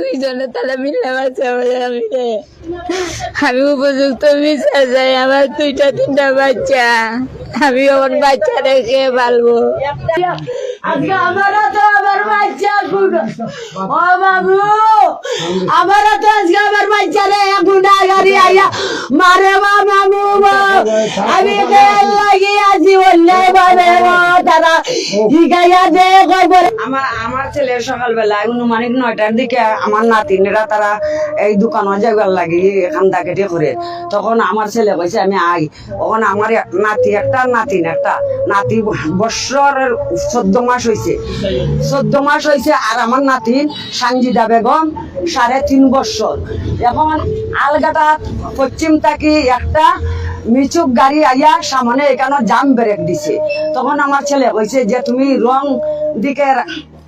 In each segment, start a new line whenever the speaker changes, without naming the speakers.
দুইজনে তাহলে মিলে বলে আমি। উপযুক্ত বিচার যাই, আমার দুইটা তিনটা বাচ্চা। আমি আমার বাচ্চা রেখে পালবো।
আজকে আমারও তো আমার বাচ্চা ও বাবু, আমারও তো আজকে বাচ্চা রে আইয়া মারে মামু আমি লাগি হিগাইয়া দে আমার আমার ছেলে সকালবেলা অনুমানিক নয়টার দিকে আমার নাতিনেরা তারা এই দোকানে যাইবার লাগি খান্দা কেটে করে। তখন আমার ছেলে কইছে, আমি আই। তখন আমার নাতি একটা, নাতিন একটা। নাতি বৎসরের চোদ্দ মাস হয়েছে চোদ্দ মাস হয়েছে আর আমার নাতিন সানজিদা বেগম, সাড়ে তিন বছর। এখন আলগাটা পশ্চিম তাকি একটা মিচুক গাড়ি আইয়া সামনে এখানে জাম ব্রেক দিছে। তখন আমার ছেলে কইছে যে, তুমি রং দিকে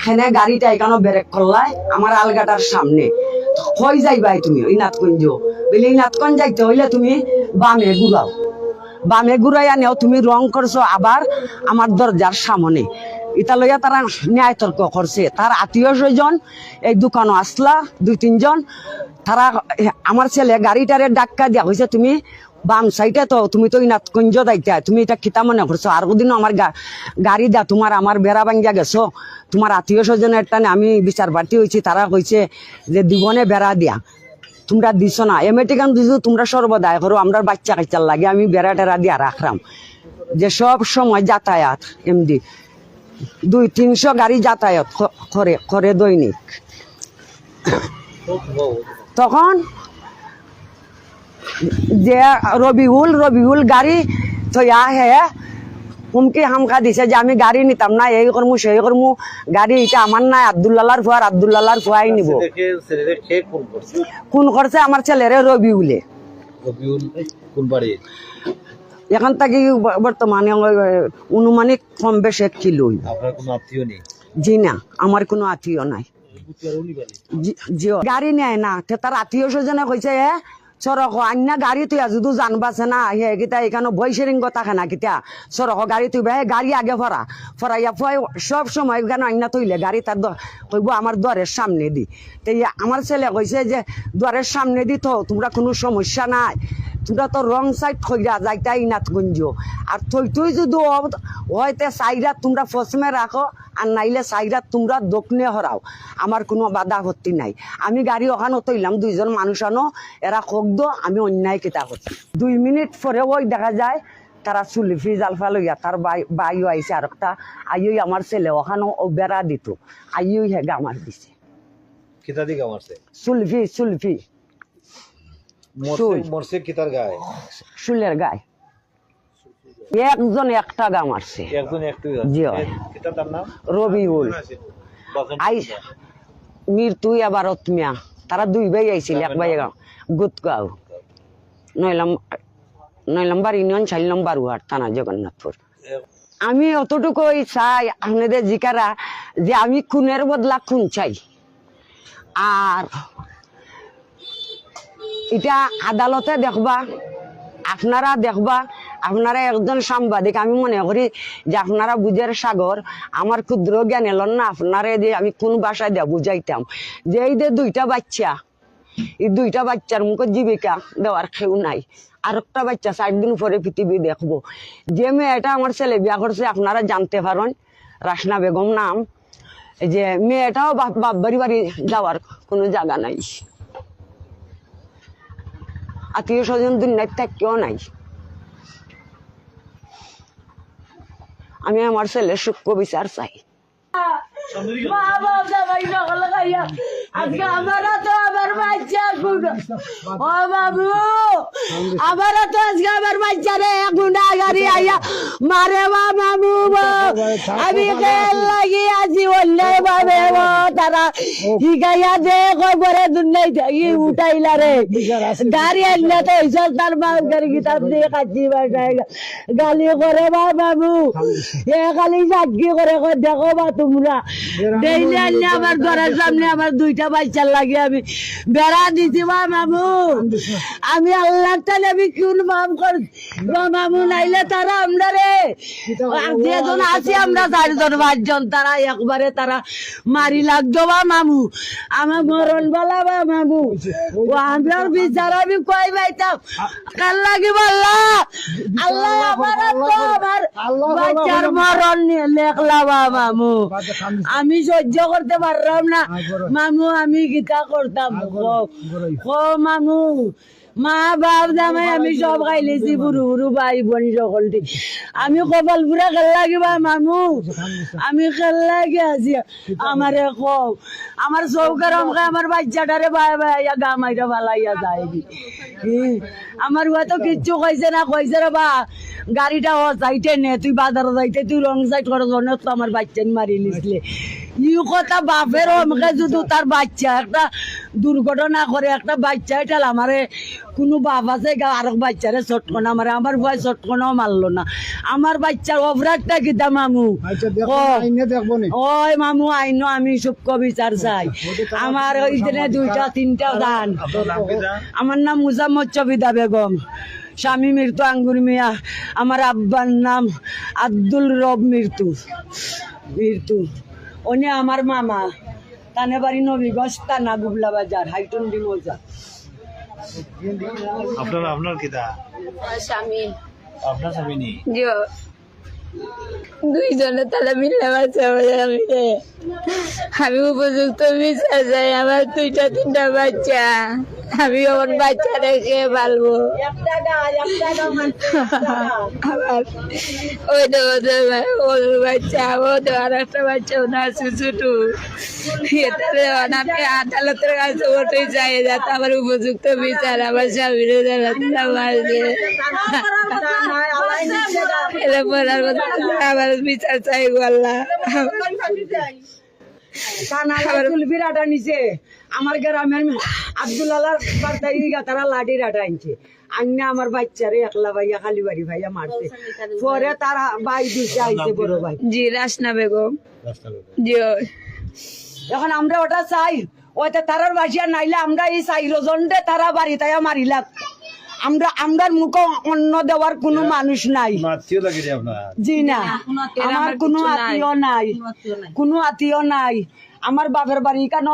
খেনে গাড়িটা এখানে ব্রেক করলাই আমার আলগাটার সামনে। কই যাইবাই তুমি ওই নাথকুঞ্জ বলে নাথকুঞ্জ যাইতে হইলে তুমি বামে ঘুরাও। বামে ঘুরাইয়া নেও, তুমি রং করছ আবার আমার দরজার সামনে। এটা লইয়া তারা ন্যায় তর্ক করছে। তার আত্মীয় স্বজন, এই দোকানও আসলা, দুই, তিনজন। তারা আমার ছেলে গাড়িটারে ডাক্কা দিয়া হয়েছে তুমি বাম সাইডে তো, তুমি তো ইনাতকুঞ্জ দাইতা তুমি এটা খিতা মনে করছ? আর দিনও আমার গাড়ি দা তোমার আমার বেড়া ভাঙ্গিয়া গেছো। তোমার আত্মীয় স্বজনের টানে আমি বিচার বাড়তি হয়েছি তারা কইছে যে দিবনে বেড়া দিয়া। তোমরা দিছ না। এমেটিকান দিছো, তোমরা সর্বদায় করো। আমরা বাচ্চা কাচ্চার লাগে, আমি বেড়া টেরা দিয়া রাখলাম যে সব সময় যাতায়াত এমনি দুই তিনশো গাড়ি যাতায়াত করে করে দৈনিক। তখন যে রবিউল রবিউল গাড়ি থইয়া হে হুমকি হামকা দিছে যে আমি গাড়ি নিতাম না এই করমু সেই করমু গাড়ি এটা আমার নাই আব্দুল্লাহর ফুয়ার আব্দুল্লাহর ফুয়াই নিব।
কোন করছে?
কোন করছে আমার ছেলেরে রবিউলে।
রবিউল কোন বাড়ি
এখন থাকি বর্তমানে অনুমানিক কম বেশ এক
কোনো
জি না আমার কোনো আত্মীয় নাই। গাড়ি নেয় না। তে তার আত্মীয় স্বজনে কইছে সরক আন্না গাড়ি তুই যদি জানবাছে না হে কিতা এখানে বৈশরিং থাকে না কিতা সরক গাড়ি তুই হে গাড়ি আগে ফরা। ফরাইয়া ফুয়াই সব সময় কেন আন্না তুইলে গাড়ি তার কইব আমার দ্বারের সামনে দি। তো ইয়া আমার ছেলে কইছে যে দ্বারের সামনে দি তো তোমরা কোনো সমস্যা নাই। তোমরা তো রং সাইড খইরা যাইতা ইনাত গুঞ্জ। আর তুই তুই যদি হয়তে সাইরা তোমরা ফসমে রাখো আর নাইলে সাইরা তোমরা দক্ষিণে হরাও। আমার কোনো বাধা আপত্তি নাই। আমি গাড়ি ওখানে তৈলাম দুইজন মানুষ আনো এরা হোক দো আমি অন্যায় কেতা করছি। দুই মিনিট পরে ওই দেখা যায় তারা চুলিফি জালফা লইয়া তার বাই বাইও আইছে আর একটা। আইই আমার ছেলে ওখানে ও বেড়া দিত। আইই হে গামার দিছে।
কিতা দিকে মারছে
চুলফি চুলফি
মরছে কিতার গায়ে?
একজন একটা গা মারছে
একজন একটু
জি
তার নাম?
রবিউল। আবার অতমিয়া তারা দুই ভাই আইছিল এক ভাই গাঁও গুতগাঁও। নয় নম্বর নয় নম্বর ইউনিয়ন চার নম্বর ওয়ার্ড থানা জগন্নাথপুর। আমি অতটুকুই চাই আপনাদের জিকারা যে আমি খুনের বদলা খুন চাই। আর এটা আদালতে দেখবা, আপনারা দেখবা, আপনারা একজন সাংবাদিক, আমি মনে করি যে আপনারা বুঝের সাগর, আমার ক্ষুদ্র জ্ঞান এলন না, আপনারা যে আমি কোন ভাষায় দেয়া বুঝাইতাম। যে এই যে দুইটা বাচ্চা, এই দুইটা বাচ্চার মুখে জীবিকা দেওয়ার কেউ নাই। আর একটা বাচ্চা চার দিন পরে পৃথিবী দেখব। যে মেয়েটা আমার ছেলে বিয়া করছে, আপনারা জানতে পারেন, রাসনা বেগম নাম। যে মেয়েটাও বাপ বাড়ি বাড়ি যাওয়ার কোনো জায়গা নাই। আত্মীয় স্বজন দুনিয়ার কেউ নাই। আমি আমার ছেলের সুখ বিচার চাই। মা বাবা আজকে আমার আনলে বাসায় গালি করে বা বাবু এ খালি সাক্ষী করে দেখো বা তোমরা আনলে আমার ঘরের সামনে আমার দুইটা বাচ্চার লাগে আমি বেড়া দিছি বা মামু। আমি আল্লাহ তালে আমি কোন মাম কর। বা মামু নাইলে তারা আমরা রে। যেজন আছি আমরা চারজন পাঁচজন তারা একবারে তারা মারি লাগতো বা মামু। আমার মরণ বলা বা মামু। ও আমার বিচার আমি কই পাইতাম? কাল লাগিব আল্লাহ আল্লাহ আমার আমার বাচ্চার মরণ লেখলা বা মামু। আমি সহ্য করতে পারলাম না। মামু আমি গীতা করতাম। মামু মা বাপ জামাই আমি সব খাইলেছি বুড়ু বুড়ু ভাই বোন সকলটি। আমি কপাল পুরা খেল লাগিবা মামু আমি খেল লাগি আছি আমারে কও আমার চৌকার অমকে আমার বাচ্চাটারে বাই বাই গা মাইরা ভালাইয়া যায় আমার হয়তো কিচ্ছু কইছে না কইছে রে বা গাড়িটা ও যাইতে নে তুই বাজারে যাইতে তুই রং সাইড করে জন্য তো আমার বাচ্চা মারি নিসলে ই কথা বাপের আমাকে যদি তার বাচ্চা একটা দুর্ঘটনা করে একটা বাচ্চা এটা আমারে কোনো বাপ আছে গা আরেক বাচ্চারে চটকনা মারে আমার ভয় চটকনাও মারলো না। আমার বাচ্চার অপরাধটা কিতা মামু? ওই মামু আইন আমি সূক্ষ্ম বিচার চাই। আমার ওই দিনে দুইটা তিনটা
কি
আমার নাম মুজাম্মদ চবিদা বেগম। স্বামী মৃত্যু আঙ্গুর মিয়া। আমার আব্বার নাম আব্দুল রব মৃত্যু। মৃত্যু। উনি আমার মামা। তানে বাড়ি নবীগঞ্জ তানা গুবলা বাজার হাইটন মৌজা
আপনার আপনার কি দা
স্বামী।
আপনার স্বামী নি
জি দুইজনে তালা মিলে বাঁচাবে আমি রে আমি উপযুক্ত বিচার যায় আমার দুইটা তিনটা বাচ্চা। আমি আমার বাচ্চা রেখে পালবো। আমার ওই তো ওর বাচ্চা, ও তো আর একটা বাচ্চা ওনার ছোটো এটাতে আমি আদালতের কাছে ওটাই চাই, যাতে আমার উপযুক্ত বিচার আমার স্বামীর আমার বিচার চাই
কানালা চুলফির আটা নিছে আমার গ্রামের আব্দুল্লাহ তারা লাডি রাটা আনছে। আন্না আমার বাচ্চারে একলা ভাইয়া খালি বাড়ি ভাইয়া মারছে। পরে তারা বাই দিছে আইছে বড় ভাই?
জি রাসনা বেগম। জি
এখন আমরা ওটা চাই। ওইটা তারার বাসিয়া নাইলে আমরা এই চাই দে তারা বাড়ি তাইয়া মারিলাম। আমরা আমরার মুখ অন্ন দেওয়ার কোনো মানুষ নাই। জি না। আমার কোনো আত্মীয় নাই কোনো আত্মীয় নাই। আমার বাপের বাড়ি কেন?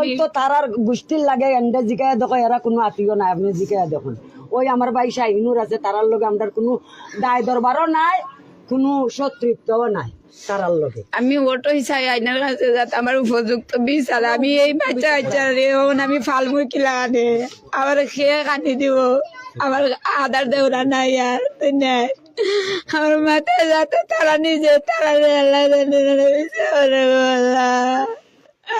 ওই তো তারার গোষ্ঠীর লাগে এন্ডে জিকা দেখো এরা কোনো আত্মীয় নাই আপনি জিকা দেখুন। ওই আমার ভাই শাহিনুর আছে তারার লগে আমরা কোনো দায় দরবারও নাই। কোনো শত্রুত্বও নাই তারার লগে।
আমি ওটাই চাই আইনার কাছে যাতে আমার উপযুক্ত বিচার। আমি এই বাচ্চা আমি ফালমুর কিলা আনে। আমার খেয়ে কানি দিব। আমার আদার দেওরা নাই আর নাই আমার মাথায় যাতে তারা নিজে তারা আল্লাহ জানে না, বিচার করে বলা।
আদালতে